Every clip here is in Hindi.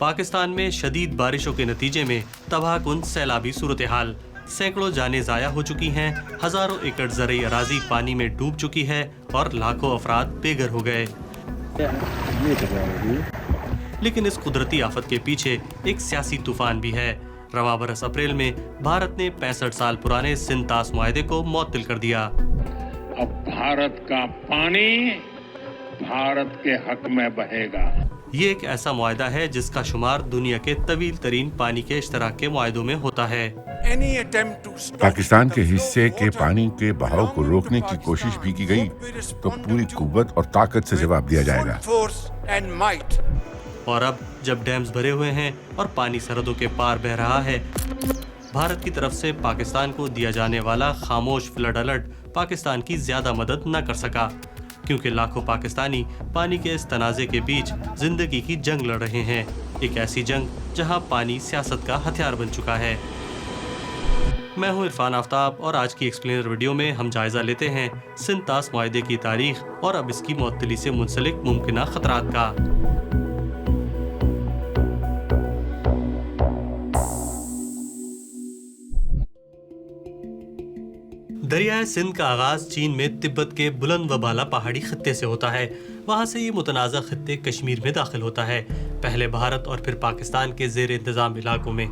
पाकिस्तान में शदीद बारिशों के नतीजे में तबाहकुन सैलाबी सूरत हाल सैकड़ों जाने जाया हो चुकी हैं, हज़ारों एकड़ ज़रिए अराजी पानी में डूब चुकी है और लाखों अफराद बेघर हो गए। लेकिन इस कुदरती आफत के पीछे एक सियासी तूफ़ान भी है। रवा बरस अप्रैल में भारत ने पैंसठ साल पुराने सिंतास माहे को मअतल कर दिया। अब भारत का पानी भारत के हक में बहेगा। ये एक ऐसा मुआदा है जिसका शुमार दुनिया के तवील तरीन पानी के इश्तराक के मुआदों में होता है। पाकिस्तान के हिस्से के पानी के बहाव को रोकने की कोशिश भी की गई तो पूरी कुव्वत और ताकत से जवाब दिया जाएगा। और अब जब डैम्स भरे हुए हैं और पानी सरहदों के पार बह रहा है भारत की तरफ़ से पाकिस्तान को दिया जाने वाला खामोश फ्लड अलर्ट पाकिस्तान की ज़्यादा मदद न कर सका। क्योंकि लाखों पाकिस्तानी पानी के इस तनाजे के बीच ज़िंदगी की जंग लड़ रहे हैं। एक ऐसी जंग जहाँ पानी सियासत का हथियार बन चुका है। मैं हूँ इरफान आफ्ताब और आज की एक्सप्लेनर वीडियो में हम जायजा लेते हैं सिंतास माहे की तारीख और अब इसकी मअतली से मुंसलिक मुमकिन ख़तरा का। दरियाए सिंध का आगाज़ चीन में तिब्बत के बुलंद व बाला पहाड़ी खत्ते से होता है। वहाँ से ये मुतनाज़ खत्ते कश्मीर में दाखिल होता है। पहले भारत और फिर पाकिस्तान के जेर इंतज़ाम इलाकों में।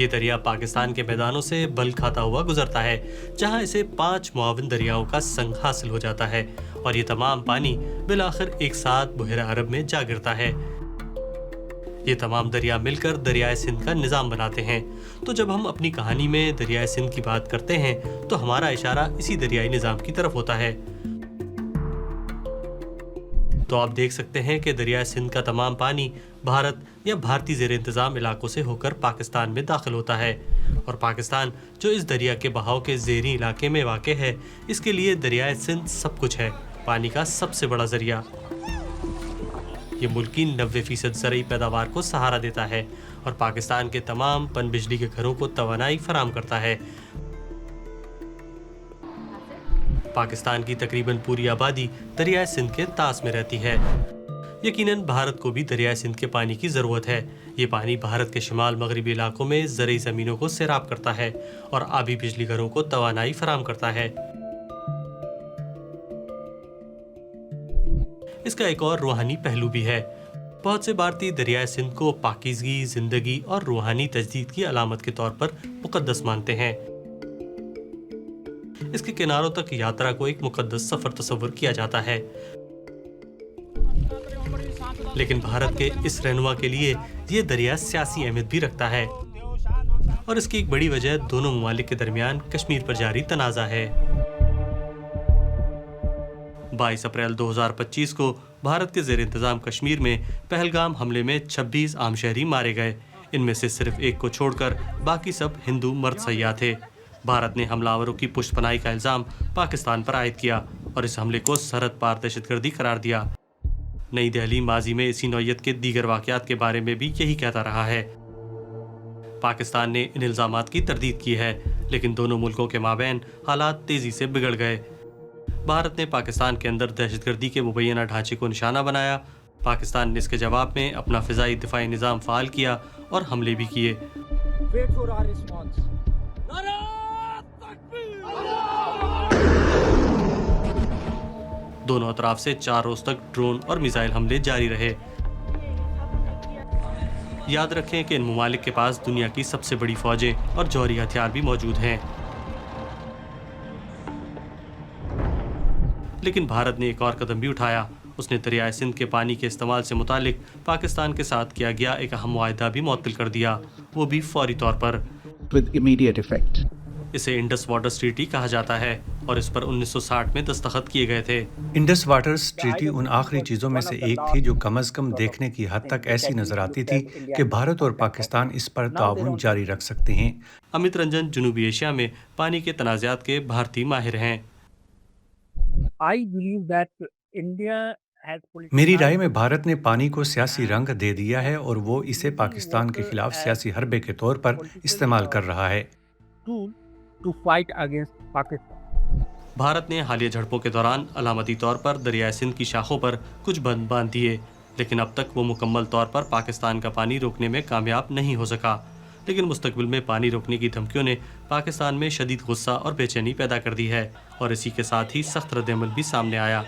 ये दरिया पाकिस्तान के मैदानों से बल खाता हुआ गुजरता है, जहाँ इसे पाँच मुआवन दरियाओं का संग हासिल हो जाता है और ये तमाम पानी बिलाखिर एक साथ बहरा अरब में जा गिरता है। ये तमाम दरिया मिलकर दरियाए सिंध का निज़ाम बनाते हैं। तो जब हम अपनी कहानी में दरियाए सिंध की बात करते हैं तो हमारा इशारा इसी दरियाई निज़ाम की तरफ़ होता है। तो आप देख सकते हैं कि दरियाए सिंध का तमाम पानी भारत या भारतीय जेर इंतज़ाम इलाकों से होकर पाकिस्तान में दाखिल होता है। और पाकिस्तान, जो इस दरिया के बहाव के जेरी इलाके में वाक़ है, इसके लिए दरियाए सिंध सब कुछ है, पानी का सबसे बड़ा ज़रिया। ये मुल्क की नब्बे फ़ीसद ज़रिए पैदावार को सहारा देता है और पाकिस्तान के तमाम पन बिजली के घरों को तोानाई फराम करता है। पाकिस्तान की तकरीबन पूरी आबादी दरियाए सिंध के तास में रहती है। यकीनन, भारत को भी दरियाए सिंध के पानी की ज़रूरत है। ये पानी भारत के शुमाल मगरबी इलाकों में ज़रिए ज़मीनों को सैराब करता है और आबी बिजली घरों को तोानाई फराम करता है। इसका एक और रूहानी पहलू भी है। बहुत से भारतीय दरियाए सिंध को पाकिजगी, ज़िंदगी और रूहानी तजदीद की अलामत के तौर पर मुकद्दस मानते हैं। इसके किनारों तक यात्रा को एक मुकदस सफ़र तस्वर किया जाता है। लेकिन भारत के इस रहनुमा के लिए ये दरिया सियासी अहमियत भी रखता है। और इसकी एक बड़ी वजह दोनों ममालिक के दरमियान कश्मीर पर जारी तनाज़ा है। 22 अप्रैल 2025 को भारत के जेर इंतज़ाम कश्मीर में पहलगाम हमले में 26 आम शहरी मारे गए। इनमें से सिर्फ़ एक को छोड़कर बाकी सब हिंदू मर्द सयाह थे। भारत ने हमलावरों की पुष्पनाई का इल्ज़ाम पाकिस्तान पर आयद किया और इस हमले को सरहद पार दहशतगर्दी करार दिया। नई दिल्ली माजी में इसी नौयत के दीगर वाकयात के बारे में भी यही कहता रहा है। पाकिस्तान ने इन इल्ज़ाम की तरदीद की है, लेकिन दोनों मुल्कों के माबेन हालात तेज़ी से बिगड़ गए। भारत ने पाकिस्तान के अंदर दहशतगर्दी के मुबैना ढांचे को निशाना बनाया। पाकिस्तान ने इसके जवाब में अपना फ़िज़ाई दिफाई निज़ाम फ़ाल किया और हमले भी किए। दोनों अतराफ से चार रोज तक ड्रोन और मिसाइल हमले जारी रहे। याद रखें कि इन ममालिक के पास दुनिया की सबसे बड़ी फौजें और जौहरी हथियार भी मौजूद हैं। लेकिन भारत ने एक और कदम भी उठाया। उसने दरियाए सिंध के पानी के इस्तेमाल से मुतालिक पाकिस्तान के साथ किया गया एक अहम वायदा भी मअतल कर दिया वो भी फौरी तौर पर. इसे इंडस वाटर ट्रीटी कहा जाता है और इस पर 1960 में दस्तखत किए गए थे। इंडस वाटर्स ट्रीटी उन आखिरी चीज़ों में से एक थी जो कम अज़ कम देखने की हद तक ऐसी नज़र आती थी कि भारत और पाकिस्तान इस पर ताउन जारी रख सकते हैं। अमित रंजन जनूबी एशिया में पानी के तनाज़ात के भारतीय माहिर हैं। I believe that India has मेरी राय में भारत ने पानी को सियासी रंग दे दिया है और वो इसे पाकिस्तान के खिलाफ सियासी हरबे के तौर पर इस्तेमाल कर रहा है। tool to fight against Pakistan. Bharat ने हालिया झड़पों के दौरान अलामती तौर पर दरियाए सिंध की शाखों पर कुछ बंद बाँध दिए लेकिन अब तक वो मुकम्मल तौर पर पाकिस्तान का पानी रोकने में कामयाब नहीं हो सका। लेकिन मुस्तकबिल में पानी रोकने की धमकियों ने पाकिस्तान में शदीद गुस्सा और बेचैनी पैदा कर दी है और इसी के साथ ही सख्त रद्दमल भी सामने आया।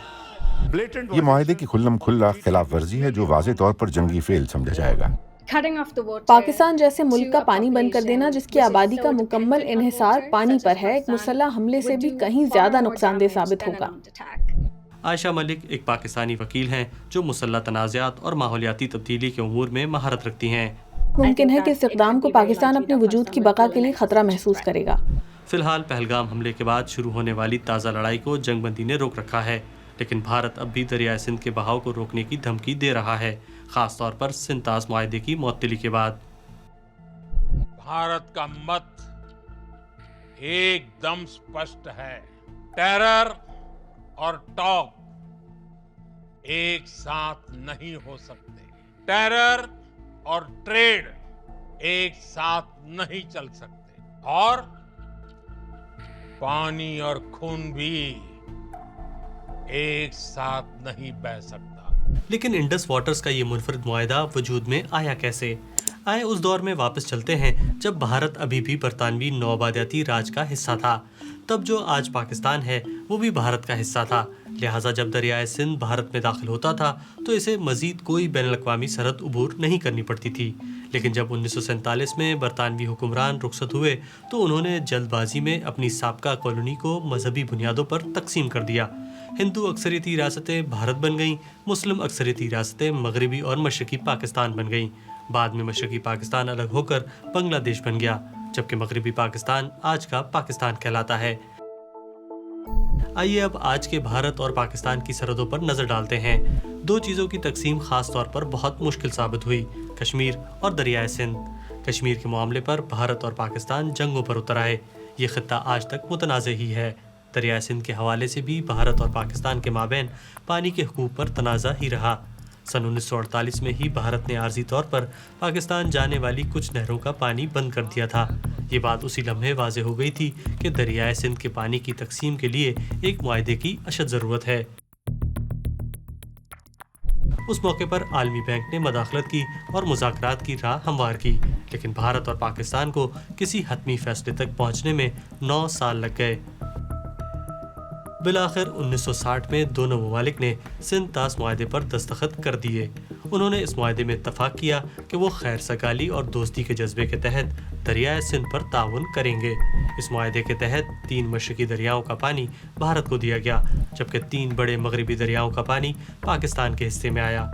ये माहे की खुल्लम खुल्ला खिलाफ वर्जी है जो वाजे तौर पर जंगी फेल समझा जाएगा। पाकिस्तान जैसे मुल्क का पानी बंद कर देना जिसकी आबादी का मुकम्मल इन्हिसार पानी पर है एक मुसल्ह हमले से भी कहीं ज़्यादा नुकसानदेह साबित होगा। आयशा मलिक एक पाकिस्तानी वकील हैं जो मुसल्ह तनाज़ात और माहौलियाती तब्दीली के अमूर में महारत रखती हैं। मुमकिन है कि इस इकदाम को पाकिस्तान अपने वजूद की बका के लिए खतरा महसूस करेगा। फ़िलहाल पहलगाम हमले के बाद शुरू होने वाली ताज़ा लड़ाई को जंगबंदी ने रोक रखा है लेकिन भारत अब भी दरिया सिंध के बहाव को रोकने की धमकी दे रहा है खास तौर पर सिंतास माहे की मअतली के बाद। भारत का मत एकदम स्पष्ट है। टेरर और टॉक एक साथ नहीं हो सकते। टेरर और ट्रेड एक साथ नहीं चल सकते। और पानी और खून भी एक साथ नहीं बह सकता। लेकिन इंडस वाटर्स का ये मुनफरद माहा वजूद में आया कैसे? आए उस दौर में वापस चलते हैं, जब भारत अभी भी बरतानवी नौआबादियाती राज का हिस्सा था। तब जो आज पाकिस्तान है, वो भी भारत का हिस्सा था। लिहाजा जब दरियाए सिंध भारत में दाखिल होता था तो इसे मजीद कोई बैन अवी सरहद अबूर नहीं करनी पड़ती थी। लेकिन जब उन्नीस सौ सैंतालीस में बरतानवी हुक्मरान रुखसत हुए तो उन्होंने जल्दबाजी में अपनी सबका कॉलोनी को मजहबी बुनियादों पर तकसीम कर दिया। हिंदू अक्सरियती रियासतें भारत बन गईं, मुस्लिम अक्सरियती रियासतें मगरबी और मशरकी पाकिस्तान बन गईं। बाद में मशरकी पाकिस्तान अलग होकर बांग्लादेश बन गया। जबकि मगरबी पाकिस्तान आज का पाकिस्तान कहलाता है। आइए अब आज के भारत और पाकिस्तान की सरहदों पर नज़र डालते हैं। दो चीज़ों की तकसीम खास तौर पर बहुत मुश्किल साबित हुई, कश्मीर और दरियाए सिंध। कश्मीर के मामले पर भारत और पाकिस्तान जंगों पर उतर आए। ये खत्ता आज तक मुतनाज़ ही है। दरियाए सिंध के हवाले से भी भारत और पाकिस्तान के माबेन पानी के हकूक़ पर तनाज़ा ही रहा। सन 1948 में ही भारत ने आर्जी तौर पर पाकिस्तान जाने वाली कुछ नहरों का पानी बंद कर दिया था। ये बात उसी लम्हे वाजे हो गई थी कि दरियाए सिंध के पानी की तकसीम के लिए एक माहे की अशद ज़रूरत है। उस मौके पर आलमी बैंक ने मदाखलत की और मुजाकरात की राह हमवार की, लेकिन भारत और पाकिस्तान को किसी हतमी फैसले तक पहुँचने में नौ साल लग गए। बिलाखिर 1960 में दोनों ममालिक ने सिंध तास माहे पर दस्तखत कर दिए। उन्होंने इस माहे में इतफाक़ किया कि वो खैर सगाली और दोस्ती के जज्बे के तहत दरियाए सिंध पर ताउन करेंगे। इस माहे के तहत तीन मशरकी दरियाओं का पानी भारत को दिया गया, जबकि तीन बड़े मगरबी दरियाओं का पानी पाकिस्तान के हिस्से में आया।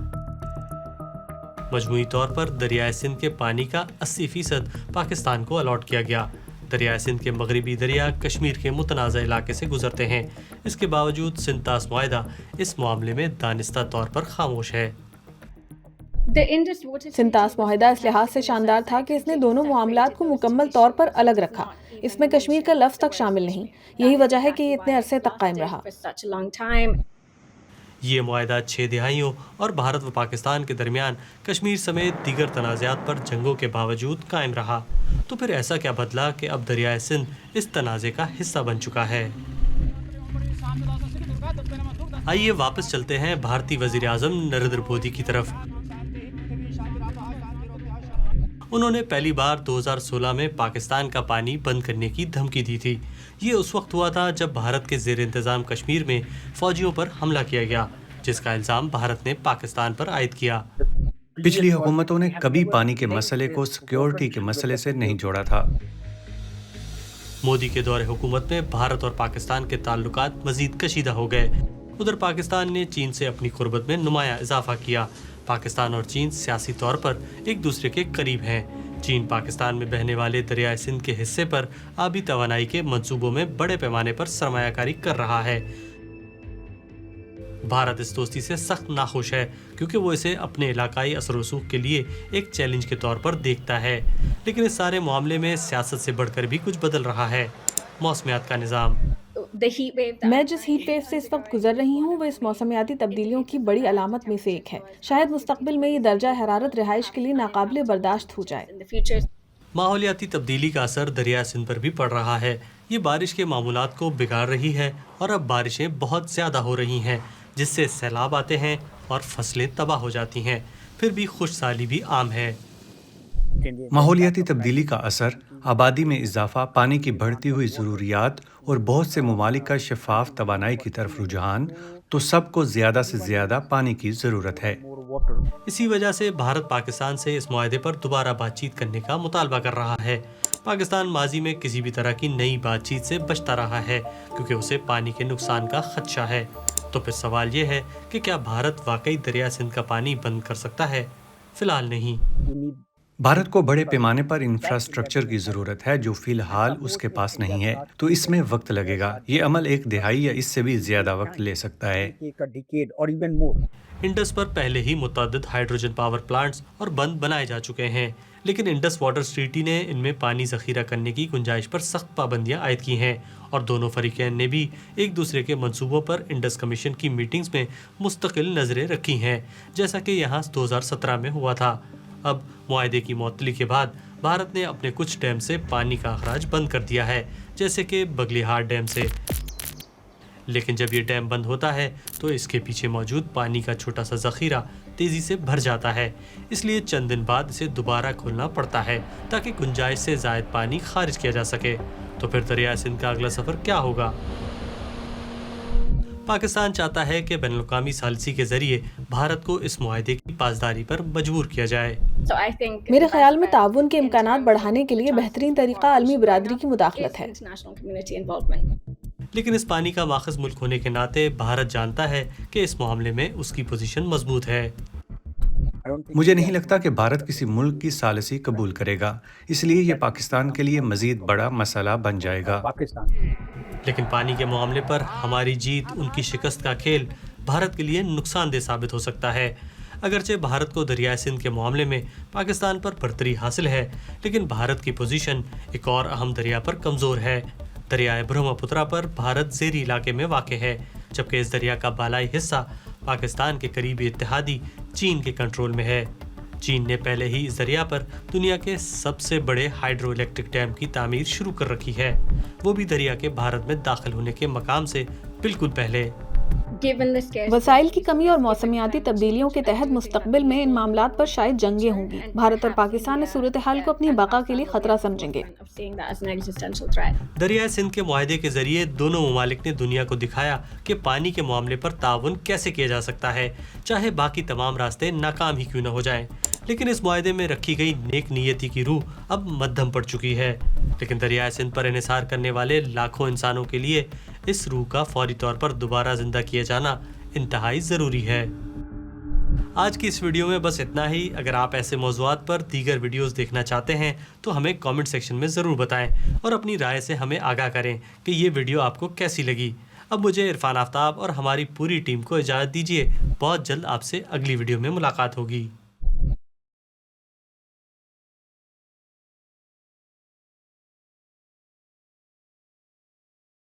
मजमूई तौर पर दरियाए सिंध के पानी का 80 फ़ीसद पाकिस्तान को अलॉट किया गया। दरिया सिंध के मगरबी दरिया कश्मीर के मुतनाज़ इलाके से गुजरते हैं। इसके बावजूद सिंतास माहा इस मामले में दानिस्ता तौर पर खामोश है। सिंतास माहिदा इस लिहाज से शानदार था कि इसने दोनों मामला को मुकम्मल तौर पर अलग रखा। इसमें कश्मीर का लफ्ज़ तक शामिल नहीं। यही वजह है कि ये इतने अरसे तक कायम रहा। ये माहा छः दिहाइयों और भारत व पाकिस्तान के दरमियान कश्मीर समेत दीगर तनाज़ात पर जंगों के बावजूद कायम रहा। तो फिर ऐसा क्या बदला कि अब दरियाए सिंध इस तनाज़े का हिस्सा बन चुका है? आइए वापस चलते हैं भारतीय वज़ीर आज़म नरेंद्र मोदी की तरफ़। उन्होंने पहली बार 2016 में पाकिस्तान का पानी बंद करने की धमकी दी थी। ये उस वक्त हुआ था जब भारत के जेर इंतज़ाम कश्मीर में फौजियों पर हमला किया गया जिसका इल्ज़ाम भारत ने पाकिस्तान पर आयद किया। पिछली हुकूमतों ने कभी पानी के मसले को सिक्योरिटी के मसले से नहीं जोड़ा था। मोदी के दौरे हुकूमत में भारत और पाकिस्तान के ताल्लुक मजीद कशीदा हो गए। उधर पाकिस्तान ने चीन से अपनी कुर्बत में नुमाया इजाफा किया। पाकिस्तान और चीन सियासी तौर पर एक दूसरे के करीब हैं। चीन पाकिस्तान में बहने वाले दरियाए सिंध के हिस्से पर आबी तोानाई के मंसूबों में बड़े पैमाने पर सरमायाकारी कर रहा है। भारत इस दोस्ती से सख्त नाखुश है, क्योंकि वो इसे अपने इलाकाई असर रसूख के लिए एक चैलेंज के तौर पर देखता है। लेकिन इस सारे मामले में सियासत से बढ़कर भी कुछ बदल रहा है। मौसमियात का निज़ाम। मैं जिस हीट वेव से इस वक्त गुजर रही हूँ वो इस मौसमियाती तब्दीलियों की बड़ी अलामत में से एक है। शायद मुस्तकबिल में ये दर्जा हरारत रिहाइश के लिए नाकाबिल बर्दाश्त हो जाए। माहौलियाती तब्दीली का असर दरिया सिंध पर भी पड़ रहा है। ये बारिश के मामूलात को बिगाड़ रही है और अब बारिशें बहुत ज़्यादा हो रही हैं जिससे सैलाब आते हैं और फ़सलें तबाह हो जाती हैं। फिर भी खुशहाली भी आम है। माहौलियाती तब्दीली का असर आबादी में इजाफा पानी की बढ़ती हुई ज़रूरियात और बहुत से ममालिक का शफाफ तवानाई की तरफ़ रुझान तो सबको ज़्यादा से ज़्यादा पानी की ज़रूरत है। इसी वजह से भारत पाकिस्तान से इस माहे पर दोबारा बातचीत करने का मुतालबा कर रहा है। पाकिस्तान माजी में किसी भी तरह की नई बातचीत से बचता रहा है क्योंकि उसे पानी के नुकसान का खदशा है। तो फिर सवाल ये है कि क्या भारत वाकई दरिया सिंध का पानी बंद कर सकता है? फ़िलहाल नहीं। भारत को बड़े पैमाने पर इंफ्रास्ट्रक्चर की ज़रूरत है, जो फ़िलहाल उसके पास नहीं है। तो इसमें वक्त लगेगा। ये अमल एक दिहाई या इससे भी ज़्यादा वक्त ले सकता है। इंडस पर पहले ही मुतद हाइड्रोजन पावर प्लांट्स और बंद बनाए जा चुके हैं। लेकिन इंडस वाटर सिटी ने इनमें पानी जखीरा करने की गुंजाइश पर सख्त पाबंदियाँ आयद की हैं और दोनों फरीकैन ने भी एक दूसरे के मंसूबों पर इंडस कमीशन की मीटिंग्स में मुस्तकिल नज़रें रखी हैं, जैसा कि यहाँ 2017 में हुआ था। अब माहे की मअतली के बाद भारत ने अपने कुछ डैम से पानी का अखराज बंद कर दिया है, जैसे कि बगलीहार डैम से। लेकिन जब ये डैम बंद होता है तो इसके पीछे मौजूद पानी का छोटा सा जखीरा तेज़ी से भर जाता है। इसलिए चंद दिन बाद इसे दोबारा खोलना पड़ता है, ताकि गुंजाइश से जायद पानी खारिज किया जा सके। तो फिर दरिया सिंध का अगला सफ़र क्या होगा? पाकिस्तान चाहता है कि बैन अवी सालसी के ज़रिए भारत को इस माहे की पासदारी पर मजबूर किया जाए। So मेरे ख्याल में ताउन के इम्कान बढ़ाने के लिए बेहतरीन तरीका आलमी बरदरी की मुदाखलत है। लेकिन इस पानी का माखज मुल्क होने के नाते भारत जानता है कि इस मामले में उसकी पोजीशन मज़बूत है। मुझे नहीं लगता कि भारत किसी मुल्क की सालसी कबूल करेगा इसलिए ये पाकिस्तान के लिए मजीद बड़ा मसला बन जाएगा। लेकिन पानी के मामले पर हमारी जीत, उनकी शिकस्त का खेल भारत के लिए नुकसानदेह साबित हो सकता है। अगरचे भारत को दरियाए सिंध के मामले में पाकिस्तान पर बरतरी हासिल है, लेकिन भारत की पोजीशन एक और अहम दरिया पर कमज़ोर है। दरियाए ब्रह्मपुत्रा पर भारत जेरी इलाके में वाक़ है, जबकि इस दरिया का बालाई हिस्सा पाकिस्तान के करीबी इतिहादी चीन के कंट्रोल में है। चीन ने पहले ही इस दरिया पर दुनिया के सबसे बड़े हाइड्रो इलेक्ट्रिक डैम की तामीर शुरू कर रखी है। वो भी दरिया के भारत में दाखिल होने के मकाम से बिल्कुल पहले। वसाइल की कमी और मौसमियाती तब्दीलियों के तहत मुस्तबिल में इन मामला पर शायद जंगें होंगी। भारत और पाकिस्तान इस सूरत हाल को अपनी बका के लिए खतरा समझेंगे। दरिया सिंध के माहे के ज़रिए दोनों ममालिक ने दुनिया को दिखाया कि पानी के मामले पर ताउन कैसे किया जा सकता है चाहे बाकी तमाम रास्ते नाकाम ही क्यों न हो जाए। लेकिन इस माहे में रखी गई नेक नीयती की रूह अब मध्यम पड़ चुकी है। लेकिन दरिया सिंध पर इसार करने वाले लाखों इंसानों के लिए इस रूह का फौरी तौर पर दोबारा ज़िंदा किया जाना इंतहाई ज़रूरी है। आज की इस वीडियो में बस इतना ही। अगर आप ऐसे मौजूद पर दीगर वीडियोस देखना चाहते हैं तो हमें कमेंट सेक्शन में ज़रूर बताएँ और अपनी राय से हमें आगाह करें कि ये वीडियो आपको कैसी लगी। अब मुझे इरफान आफ्ताब और हमारी पूरी टीम को इजाज़त दीजिए। बहुत जल्द आपसे अगली वीडियो में मुलाकात होगी।